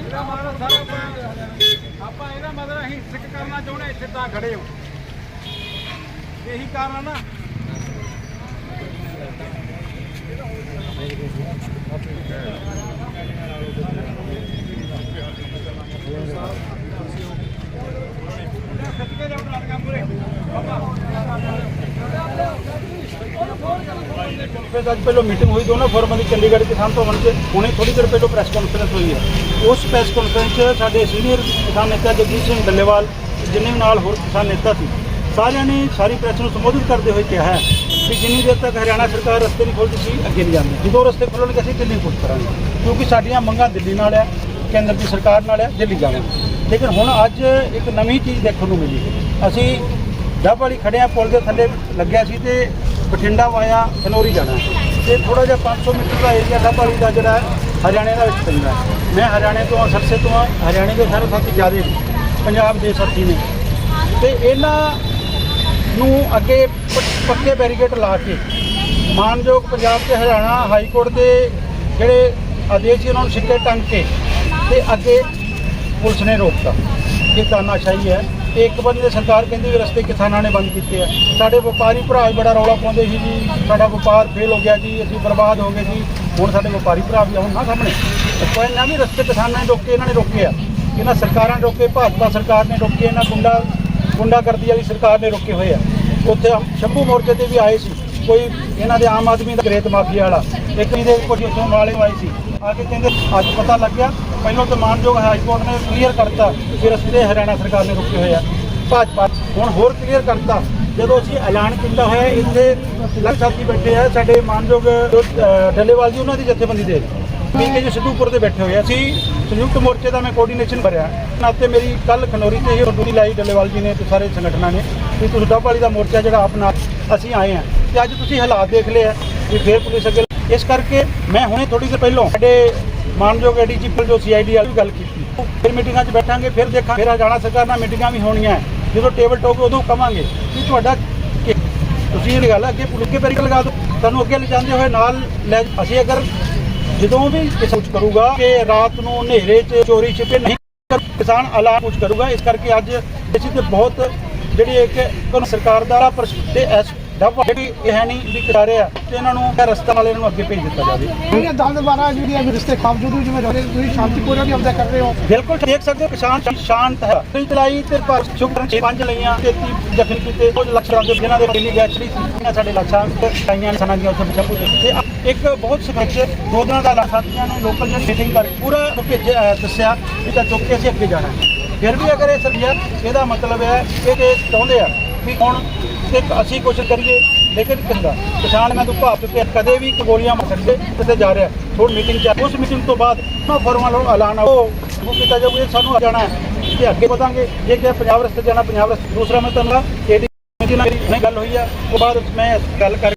ਇਹਦਾ ਮਤਲਬ ਸਰ ਆਪਾਂ ਆਪਾਂ ਇਹਦਾ ਮਤਲਬ ਅਸੀਂ ਸਿੱਖ ਕਰਨਾ ਚਾਹੁੰਦੇ ਇੱਥੇ ਤਾਂ ਖੜੇ ਹੋ। ਇਹੀ ਕਾਰਨ ਆ ਨਾ ਸੱਚੇ ਜਾਉਂ ਨਾਲ ਕੰਮ ਪੂਰੇ ਫਿਰ ਅੱਜ ਪਹਿਲਾਂ ਮੀਟਿੰਗ ਹੋਈ ਦੋਨੋਂ ਫੋਰਮਾਂ ਦੀ ਚੰਡੀਗੜ੍ਹ ਕਿਸਾਨ ਭਵਨ 'ਚ ਹੁਣੇ ਥੋੜੀ ਦੇਰ ਪਹਿਲਾਂ ਪ੍ਰੈਸ ਕਾਨਫਰੰਸ ਹੋਈ ਹੈ। ਉਸ ਪ੍ਰੈਸ ਕਾਨਫਰੰਸ 'ਚ ਸਾਡੇ ਸੀਨੀਅਰ ਕਿਸਾਨ ਨੇਤਾ ਜਗਜੀਤ ਸਿੰਘ ਡੱਲੇਵਾਲ, ਜਿੰਨੇ ਵੀ ਨਾਲ ਹੋਰ ਕਿਸਾਨ ਨੇਤਾ ਸੀ, ਸਾਰਿਆਂ ਨੇ ਸਾਰੀ ਪ੍ਰੈਸ ਨੂੰ ਸੰਬੋਧਿਤ ਕਰਦੇ ਹੋਏ ਕਿਹਾ ਹੈ ਕਿ ਜਿੰਨੀ ਦੇਰ ਤੱਕ ਹਰਿਆਣਾ ਸਰਕਾਰ ਰਸਤੇ ਨਹੀਂ ਖੋਲ੍ਹਦੀ ਸੀ, ਅੱਗੇ ਨਹੀਂ ਜਾਂਦੀ। ਜਦੋਂ ਰਸਤੇ ਖੋਲ੍ਹਣਗੇ ਅਸੀਂ ਦਿੱਲੀ ਪੁੱਟ ਕਰਾਂਗੇ, ਕਿਉਂਕਿ ਸਾਡੀਆਂ ਮੰਗਾਂ ਦਿੱਲੀ ਨਾਲ ਹੈ, ਕੇਂਦਰ ਦੀ ਸਰਕਾਰ ਨਾਲ ਹੈ, ਦਿੱਲੀ ਜਾਵਾਂਗੇ। ਲੇਕਿਨ ਹੁਣ ਅੱਜ ਇੱਕ ਨਵੀਂ ਚੀਜ਼ ਦੇਖਣ ਨੂੰ ਮਿਲੀ। ਅਸੀਂ ਡੱਬ ਵਾਲੀ ਖੜਿਆ ਪੁਲ ਦੇ ਥੱਲੇ ਲੱਗਿਆ ਸੀ ਤੇ ਬਠਿੰਡਾ ਵਾਇਆ ਖਨੌਰੀ ਜਾਣਾ ਹੈ। ਤੇ ਥੋੜਾ ਜਿਹਾ 500 ਮੀਟਰ ਦਾ ਏਰੀਆ ਡੱਬ ਵਾਲੀ ਦਾ ਜਿਹੜਾ ਹਰਿਆਣੇ ਦਾ ਵਿੱਚ ਪੈਂਦਾ ਹੈ। ਮੈਂ ਹਰਿਆਣੇ ਤੋਂ ਹਾਂ, ਸਰਸੇ ਤੋਂ ਹਾਂ, ਹਰਿਆਣੇ ਦੇ ਸਾਰੇ ਸਾਥੀ ਜ਼ਿਆਦੇ ਨੇ ਪੰਜਾਬ ਦੇ ਸਾਥੀ ਨੇ ਤੇ ਇਹਨਾਂ ਨੂੰ ਅੱਗੇ ਪੱਕੇ ਬੈਰੀਕੇਡ ਲਾ ਕੇ ਮਾਨਯੋਗ ਪੰਜਾਬ ਤੇ ਹਰਿਆਣਾ ਹਾਈ ਕੋਰਟ ਦੇ ਜਿਹੜੇ ਆਦੇਸ਼ ਸੀ ਉਹਨਾਂ ਨੂੰ ਸਿੱਕੇ ਟੰਗ ਕੇ ਤੇ ਅੱਗੇ ਪੁਲਿਸ ਨੇ ਰੋਕਤਾ ਇਹ ਤਾਨਾਸ਼ਾਹੀ ਹੈ ਇਹ ਇੱਕ ਬੰਦੇ ਸਰਕਾਰ ਕਹਿੰਦੀ ਵੀ ਰਸਤੇ ਕਿਸਾਨਾਂ ਨੇ ਬੰਦ ਕੀਤੇ ਆ। ਸਾਡੇ ਵਪਾਰੀ ਭਰਾ ਵੀ ਬੜਾ ਰੌਲਾ ਪਾਉਂਦੇ ਸੀ ਜੀ, ਸਾਡਾ ਵਪਾਰ ਫੇਲ ਹੋ ਗਿਆ ਜੀ, ਅਸੀਂ ਬਰਬਾਦ ਹੋ ਗਏ ਜੀ, ਹੁਣ ਸਾਡੇ ਵਪਾਰੀ ਭਰਾ ਵੀ ਆਉਣ ਨਾ ਸਾਹਮਣੇ। ਕੋਈ ਨਾ ਵੀ ਰਸਤੇ ਕਿਸਾਨਾਂ ਨੇ ਰੋਕੇ, ਇਹਨਾਂ ਨੇ ਰੋਕੇ ਆ। ਇਹਨਾਂ ਸਰਕਾਰਾਂ ਨੇ ਰੋਕੇ, ਭਾਜਪਾ ਸਰਕਾਰ ਨੇ ਰੋਕੇ, ਇਹਨਾਂ ਗੁੰਡਾ, ਗੁੰਡਾਗਰਦੀ ਵਾਲੀ ਸਰਕਾਰ ਨੇ ਰੋਕੇ ਹੋਏ ਆ। ਉੱਥੇ ਸ਼ੰਭੂ ਮੋਰਚੇ ਤੇ ਵੀ ਆਏ ਸੀ। ਕੋਈ ਇਹਨਾਂ ਦੇ ਆਮ ਆਦਮੀ ਦਾ ਗ੍ਰੇਤ ਮਾਫੀਆ ਵਾਲਾ। ਇੱਕ ਇਹਦੇ ਕੁਝ ਉੱਥੋਂ ਵਾਲੇ ਆਏ ਸੀ। ਆ ਕੇ ਕਹਿੰਦੇ, ਅੱਜ ਪਤਾ ਲੱਗਿਆ ਪਹਿਲਾਂ ਤਾਂ ਮਾਨਯੋਗ ਹਾਈ ਕੋਰਟ ਨੇ ਕਲੀਅਰ ਕਰਤਾ ਕਿ ਰਸਤੇ ਹਰਿਆਣਾ ਸਰਕਾਰ ਨੇ ਰੁਕੇ ਹੋਏ ਆ। ਭਾਜਪਾ ਹੁਣ ਹੋਰ ਕਲੀਅਰ ਕਰਤਾ। ਜਦੋਂ ਅਸੀਂ ਐਲਾਨ ਕੀਤਾ ਹੋਇਆ, ਇੱਥੇ ਲੱਖ ਸਾਥੀ ਬੈਠੇ ਆ, ਸਾਡੇ ਮਾਨਯੋਗ ਡੱਲੇਵਾਲ ਜੀ, ਉਹਨਾਂ ਦੀ ਜਥੇਬੰਦੀ ਦੇ ਪੀਕੇ ਜੀ, ਸਿੱਧੂਪੁਰ ਦੇ ਬੈਠੇ ਹੋਏ ਅਸੀਂ ਸੰਯੁਕਤ ਮੋਰਚੇ ਦਾ ਮੈਂ ਕੋਆਰਡੀਨੇਸ਼ਨ ਭਰਿਆ। ਨਾਤੇ ਮੇਰੀ ਕੱਲ ਖਨੌਰੀ ਤੇ ਹੀ ਡਿਊਟੀ ਲਾਈ ਡੱਲੇਵਾਲ ਜੀ ਨੇ, ਤੇ ਸਾਰੇ ਸੰਗਠਨਾਂ ਨੇ। ਕਿ ਤੁਸੀਂ ਡੱਬ ਵਾਲੀ ਦਾ ਮੋਰਚਾ ਜਿਹੜਾ ਆਪਣਾ, ਅਸੀਂ ਆਏ ਆ। ਤੇ ਅੱਜ ਤੁਸੀਂ ਹਾਲਾਤ ਦੇਖ ਲਏ ਆ ਕਿ ਫੇਰ ਪੁਲਿਸ ਅੱਗੇ ਇਸ ਕਰਕੇ ਮੈਂ ਹੁਣੇ ਥੋੜੀ ਦੇਰ ਪਹਿਲਾਂ ਸਾਡੇ ਮਾਨਯੋਗ ਐਡੀਜੀਪੀ ਜੋ ਸੀਆਈਡੀ ਵਾਲੀ ਗੱਲ ਕੀਤੀ। ਫਿਰ ਮੀਟਿੰਗਾਂ 'ਚ ਬੈਠਾਂਗੇ, ਫਿਰ ਦੇਖਾਂ, ਫਿਰ ਹਰਿਆਣਾ ਸਰਕਾਰ ਨਾਲ ਮੀਟਿੰਗਾਂ ਵੀ ਹੋਣੀਆਂ। ਜਦੋਂ ਟੇਬਲ ਟੋਕ ਉਦੋਂ ਕਵਾਂਗੇ। ਕਿ ਤੁਹਾਡਾ ਤੁਸੀਂ ਇਹ ਗੱਲ ਅੱਗੇ ਪੁਲਿਸ ਕੇ ਬੈਰੀਕੇਡ ਲਗਾ ਦਿਓ। ਤੁਹਾਨੂੰ ਅੱਗੇ ਲਿਜਾਂਦੇ ਹੋਏ ਨਾਲ ਲੈ ਅਸੀਂ ਅਗਰ ਜਦੋਂ ਵੀ ਇਹ ਕਰੂਗਾ, ਕਿ ਰਾਤ ਨੂੰ ਹਨੇਰੇ 'ਚ ਚੋਰੀ ਛਿਪੇ ਨਹੀਂ ਕਿਸਾਨ ਐਲਾਨ ਕੁਝ ਕਰੂਗਾ। ਇਸ ਕਰਕੇ ਅੱਜ ਇਸ ਤੇ ਬਹੁਤ ਜਿਹੜੀ ਇੱਕ ਸਰਕਾਰ ਦਾ ਤੇ ਐਸ ਡੱਬ ਜਿਹੜੀ ਇਹ ਹੈ ਨਹੀਂ ਵੀ ਕਰਾ ਰਿਹਾ ਤੇ ਇਹਨਾਂ ਨੂੰ ਇਹ ਰਸਤਾ ਵਾਲੇ ਨੂੰ ਅੱਗੇ ਭੇਜ ਦਿੱਤਾ ਜਾਵੇ। ਜਿਹੜੀਆਂ ਦਲਦਬਾਰਾ ਜਿਹੜੀਆਂ ਵੀ ਰਿਸ਼ਤੇ ਖਾਮਜੂਦ ਵੀ ਜਿਵੇਂ ਰਹੇ ਤੁਸੀਂ ਸ਼ਾਂਤੀਪੂਰਵਕ ਹੀ ਆਪਦਾ ਕਰ ਰਹੇ ਹੋ। ਬਿਲਕੁਲ ਦੇਖ ਸਕਦੇ ਹੋ ਕਿਸਾਨ ਸ਼ਾਂਤ ਹੈ। ਕੋਈ ਚਲਾਈ ਤੇ ਪਰ ਸ਼ੁਕਰਨ ਛੇ ਪੰਜ ਲਈਆਂ 33 ਜ਼ਖਮੀ ਕੀਤੇ। ਕੁਝ ਲੱਖ ਦੇ ਜਿਨ੍ਹਾਂ ਦੇ ਦਿੱਲੀ ਗੈਸ ਚੜੀ ਸੀ ਸਾਡੇ ਲੱਖਾਂ ਕਾਈਆਂ ਸਨਾਂ ਦੀਆਂ ਉੱਥੇ ਪਿਛਾ ਤੇ ਇੱਕ ਬਹੁਤ ਸੰਘਰਸ਼ ਦੋ ਦਿਨਾਂ ਦਾ ਸਾਥੀਆਂ ਨੇ ਲੋਕਲ ਜਨ ਮੀਟਿੰਗ ਕਰ ਪੂਰਾ ਭੇਜਿਆ ਦੱਸਿਆ ਵੀ ਤਾਂ ਚੁੱਕ ਕੇ ਅਸੀਂ ਅੱਗੇ ਜਾਣਾ। ਫਿਰ ਵੀ ਅਗਰ ਇਹ ਸਰਜਿਆ ਇਹਦਾ ਮਤਲਬ ਹੈ ਕਿ ਇਹ ਚਾਹੁੰਦੇ ਆ ਵੀ ਹੁਣ ਇੱਕ ਅਸੀਂ ਕੋਸ਼ਿਸ਼ ਕਰੀਏ, ਲੇਕਿਨ ਕਿੰਦਾ ਕਿਸਾਨ ਮੈਂ ਤੋਂ ਭਾਵ ਤੇ ਕਦੇ ਵੀ ਗੋਲੀਆਂ ਮਾਰ ਸਕਦੇ, ਕਿਤੇ ਜਾ ਰਿਹਾ। ਥੋੜੀ ਮੀਟਿੰਗ ਚ ਉਸ ਮੀਟਿੰਗ ਤੋਂ ਬਾਅਦ ਨਾ ਫਰਮਾਂ ਐਲਾਨ ਉਹ ਕੀਤਾ ਜਾਊਗਾ ਸਾਨੂੰ ਜਾਣਾ ਹੈ। ਤੇ ਅੱਗੇ ਵਧਾਂਗੇ, ਜੇ ਕਿ ਪੰਜਾਬ ਰਸਤੇ ਜਾਣਾ, ਪੰਜਾਬ ਰਸਤੇ ਦੂਸਰਾ ਮੈਂ ਤੁਹਾਨੂੰ ਇਹਦੀ ਨਹੀਂ ਗੱਲ ਹੋਈ ਆ, ਉਹ ਬਾਅਦ ਮੈਂ ਗੱਲ ਕਰ